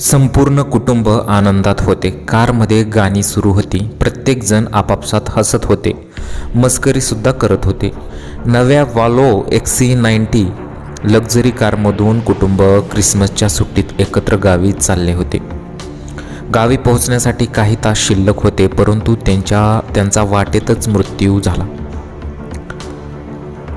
संपूर्ण कुटुंब आनंदात होते. कारमध्ये गाणी सुरू होती. प्रत्येकजण आपापसात हसत होते. मस्करीसुद्धा करत होते. नव्या वालो एक्सी नाईन्टी लक्झरी कारमधून कुटुंब क्रिसमसच्या सुट्टीत एकत्र गावी चालले होते. गावी पोहोचण्यासाठी काही तास शिल्लक होते परंतु त्यांच्या त्यांचा वाटेतच मृत्यू झाला.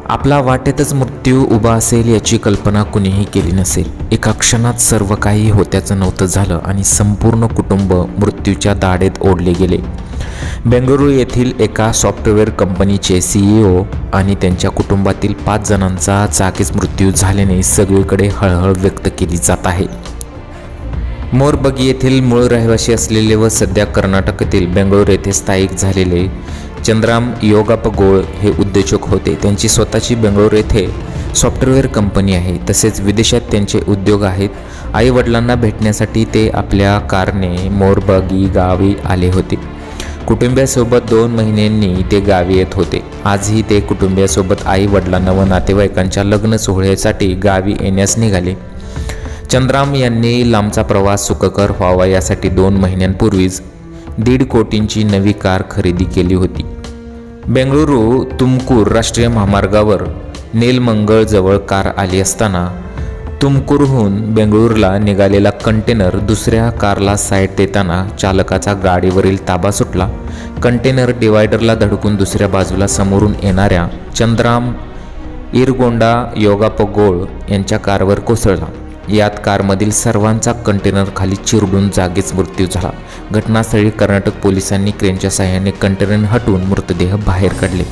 आपला वाटेतच मृत्यू उभा असेल याची कल्पना कुणीही केली नसेल. एका क्षणात सर्व काही होत्याचं नव्हतं झालं आणि संपूर्ण कुटुंब मृत्यूच्या दाढेत ओढले गेले. बेंगळुरू येथील एका सॉफ्टवेअर कंपनीचे सीईओ आणि त्यांच्या कुटुंबातील पाच जणांचा जागीच मृत्यू झाल्याने सगळीकडे हळहळ व्यक्त केली जात आहे. मोरबगी येथील मूळ रहिवासी असलेले व सध्या कर्नाटकातील बेंगळूर येथे स्थायिक झालेले चंद्राम योगाप गोळ हे उद्योजक होते. त्यांची स्वतःची बेंगळूर येथे सॉफ्टवेअर कंपनी आहे. तसेच विदेशात त्यांचे उद्योग आहेत. आई वडिलांना भेटण्यासाठी ते आपल्या कारने मोरबागी गावी आले होते. कुटुंबियासोबत दोन महिन्यांनी ते गावी येत होते. आजही ते कुटुंबियासोबत आई वडिलांना व नातेवाईकांच्या लग्न सोहळ्यासाठी गावी येण्यास निघाले. चंद्राम यांनी लांबचा प्रवास सुखकर व्हावा यासाठी दोन महिन्यांपूर्वीच दीड कोटींची नवी कार खरेदी केली होती. बेंगळुरू तुमकूर राष्ट्रीय महामार्गावर नेलमंगळजवळ कार आली असताना तुमकूरहून बेंगळुरूला निघालेला कंटेनर दुसऱ्या कारला साईड देताना चालकाचा गाडीवरील ताबा सुटला. कंटेनर डिवायडरला धडकून दुसऱ्या बाजूला समोरून येणाऱ्या चंद्राम इरगोंडा योगापगोळ यांच्या कारवर कोसळला. यात कारमधील सर्वांचा कंटेनर खाली चिरडून जागीच मृत्यू झाला. घटनास्थळी कर्नाटक पोलिसांनी क्रेनच्या सहाय्याने कंटेनर हटवून मृतदेह बाहेर काढले.